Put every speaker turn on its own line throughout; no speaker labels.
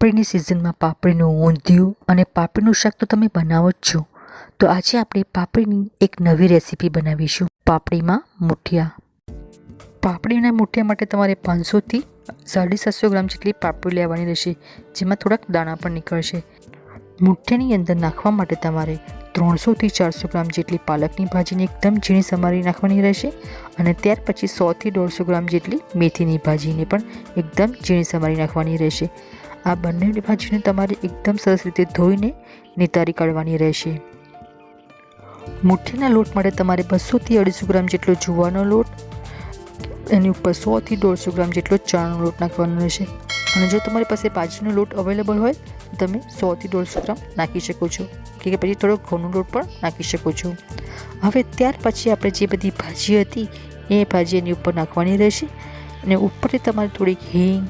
પાપડીની સિઝનમાં પાપડીનું ઊંધિયું અને પાપડીનું શાક તો તમે બનાવો જ છો. તો આજે આપણે પાપડીની એક નવી રેસીપી બનાવીશું. પાપડીમાં મુઠિયા. પાપડીના મુઠિયા માટે તમારે પાંચસોથી સાડી સાતસો ગ્રામ જેટલી પાપડી લેવાની રહેશે, જેમાં થોડાક દાણા પણ નીકળશે. મૂઠિયાની અંદર નાખવા માટે તમારે ત્રણસોથી ચારસો ગ્રામ જેટલી પાલકની ભાજીને એકદમ ઝીણી સમારી નાખવાની રહેશે અને ત્યાર પછી સોથી દોઢસો ગ્રામ જેટલી મેથીની ભાજીને પણ એકદમ ઝીણી સમારી નાખવાની રહેશે. આ બંને ભાજીને તમારે એકદમ સરસ રીતે ધોઈને નિતારી કાઢવાની રહેશે. મુઠ્ઠીના લોટ માટે તમારે બસોથી અઢીસો ગ્રામ જેટલો જુવાનો લોટ, એની ઉપર સોથી દોઢસો ગ્રામ જેટલો ચણાનો લોટ નાખવાનો રહેશે. અને જો તમારી પાસે ભાજીનો લોટ અવેલેબલ હોય, તો તમે સોથી દોઢસો ગ્રામ નાખી શકો છો. કે પછી થોડો ઘઉંનો લોટ પણ નાખી શકો છો. હવે ત્યાર પછી આપણે જે બધી ભાજી હતી, એ ભાજી એની ઉપર નાખવાની રહેશે. અને ઉપરથી તમારે થોડીક હિંગ,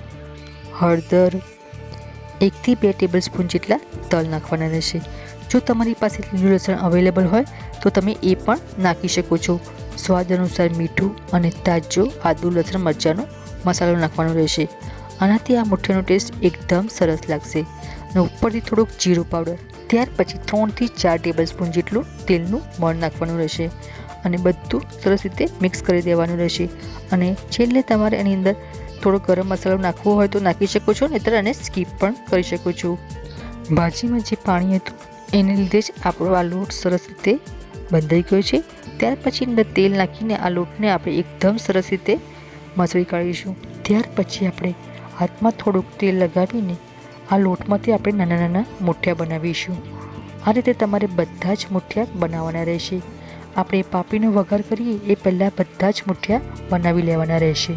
હળદર એકથી બે ટેબલ સ્પૂન જેટલા તલ નાખવાના રહેશે. જો તમારી પાસે લીલું લસણ અવેલેબલ હોય, તો તમે એ પણ નાખી શકો છો. સ્વાદ અનુસાર મીઠું અને તાજો આદુ લસણ મરચાંનો મસાલો નાખવાનો રહેશે. આનાથી આ મુઠ્ઠીનો ટેસ્ટ એકદમ સરસ લાગશે. અને ઉપરથી થોડોક જીરું પાવડર. ત્યાર પછી ત્રણથી ચાર ટેબલ સ્પૂન જેટલું તેલનું મણ નાખવાનું રહેશે. અને બધું સરસ રીતે મિક્સ કરી દેવાનું રહેશે. અને છેલ્લે તમારે એની અંદર થોડો ગરમ મસાલો નાખવો હોય તો નાખી શકો છો, નહીતર આને સ્કીપ પણ કરી શકો છો. ભાજીમાં જે પાણી હતું, એને લીધે જ આપણો આ લોટ સરસ રીતે બંધાઈ ગયો છે. ત્યાર પછી અંદર તેલ નાખીને આ લોટને આપણે એકદમ સરસ રીતે મસળી કાઢીશું. ત્યાર પછી આપણે હાથમાં થોડુંક તેલ લગાવીને આ લોટમાંથી આપણે નાના નાના મુઠિયા બનાવીશું. આ રીતે તમારે બધા જ મુઠિયા બનાવવાના રહેશે. આપણે પાપડીનો વઘાર કરીએ એ પહેલાં બધા જ મુઠિયા બનાવી લેવાના રહેશે.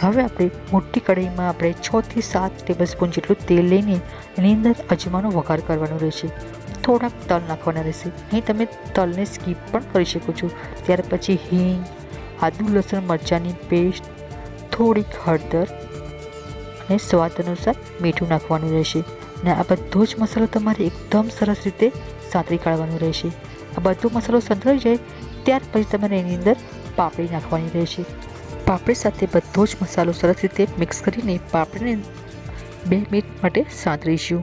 હવે આપણે મોટી કઢાઈમાં આપણે છથી સાત ટેબલ સ્પૂન જેટલું તેલ લઈને એની અંદર અજમાનો વઘાર કરવાનો રહેશે. થોડાક તલ નાખવાના રહેશે. અહીં તમે તલને સ્કીપ પણ કરી શકો છો. ત્યાર પછી હિંગ, આદુ, લસણ, મરચાંની પેસ્ટ, થોડીક હળદર અને સ્વાદ અનુસાર મીઠું નાખવાનું રહેશે. અને આ બધો જ મસાલો તમારે એકદમ સરસ રીતે સાંતળી કાઢવાનો રહેશે. આ બધો મસાલો સંતળાઈ જાય ત્યાર પછી તમારે એની અંદર પાપડી નાખવાની રહેશે. પાપડી સાથે બધો જ મસાલો સરસ રીતે મિક્સ કરીને પાપડીને બે મિનિટ માટે સાંતરીશું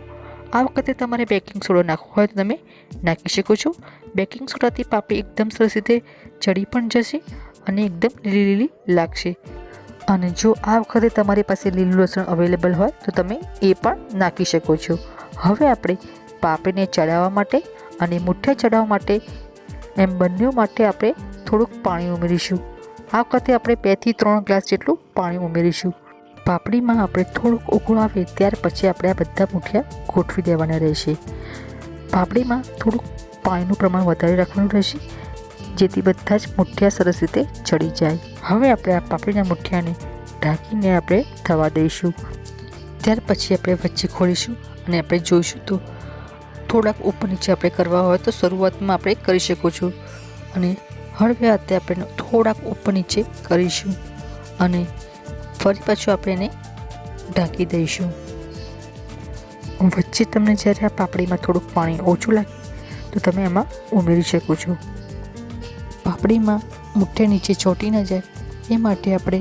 આ વખતે તમારે બેકિંગ સોડા નાખવો હોય તો તમે નાખી શકો છો. બેકિંગ સોડાથી પાપડી એકદમ સરસ રીતે ચડી પણ જશે અને એકદમ લીલી લીલી લાગશે. અને જો આ વખતે તમારી પાસે લીલું લસણ અવેલેબલ હોય તો તમે એ પણ નાખી શકો છો. હવે આપણે પાપડીને ચડાવવા માટે અને મુઠ્ઠા ચડાવવા માટે એમ બંને માટે આપણે થોડુંક પાણી ઉમેરીશું. આ વખતે આપણે બેથી ત્રણ ગ્લાસ જેટલું પાણી ઉમેરીશું. પાપડીમાં આપણે થોડુંક ઉકળો આવે ત્યાર પછી આપણે આ બધા મૂઠિયા ગોઠવી દેવાના રહેશે. પાપડીમાં થોડુંક પાણીનું પ્રમાણ વધારે રાખવાનું રહેશે, જેથી બધા જ મૂઠિયા સરસ રીતે ચડી જાય. હવે આપણે આ પાપડીના મુઠિયાને ઢાંકીને આપણે થવા દઈશું. ત્યાર પછી આપણે વચ્ચે ખોલીશું અને આપણે જોઈશું તો થોડાક ઉપર નીચે આપણે કરવા હોય તો શરૂઆતમાં આપણે કરી શકો છો. અને હળવે હાથે આપણે થોડાક ઉપર નીચે કરીશું અને ફરી પાછું આપણે એને ઢાંકી દઈશું. વચ્ચે તમને જ્યારે આ પાપડીમાં થોડુંક પાણી ઓછું લાગે, તો તમે એમાં ઉમેરી શકો છો. પાપડીમાં મુઠ્ઠે નીચે ચોંટી ન જાય, એ માટે આપણે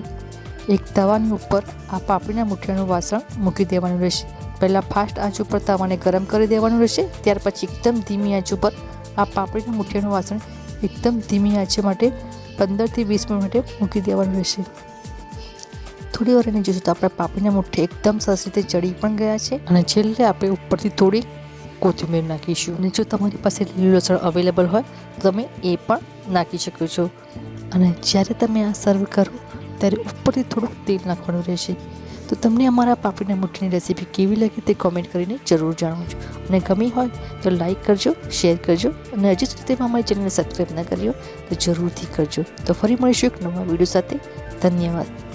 એક તવાની ઉપર આ પાપડીના મુઠ્ઠિયાનું વાસણ મૂકી દેવાનું રહેશે. પહેલાં ફાસ્ટ આંચ ઉપર તવાને ગરમ કરી દેવાનું રહેશે, ત્યાર પછી એકદમ ધીમી આંચ ઉપર આ પાપડીના મુઠ્ઠિયાનું વાસણ એકદમ ધીમી આંચે માટે પંદરથી વીસ મિનિટ માટે મૂકી દેવાનું રહેશે. થોડી વાર એને જોઈશું તો આપણા પાપડીના મુઠ્ઠે એકદમ સરસ રીતે ચડી પણ ગયા છે અને છેલ્લે આપણે ઉપરથી થોડી કોથમીર નાખીશું. અને જો તમારી પાસે લીલું લસણ અવેલેબલ હોય, તો તમે એ પણ નાખી શકો છો. અને જ્યારે તમે આ સર્વ કરો, ત્યારે ઉપરથી થોડુંક તેલ નાખવાનું રહેશે. તો તમને અમારા પાપડીના મુઠ્ઠીની રેસીપી કેવી લાગી તે કોમેન્ટ કરીને જરૂર જણાવજો અને ગમી હોય તો લાઇક કરજો શેર કરજો અને હજી સુધી તમે અમારી ચેનલને સબસ્ક્રાઈબ ન કર્યો તો જરૂરથી કરજો. તો ફરી મળીશું એક નવા વીડિયો સાથે. ધન્યવાદ.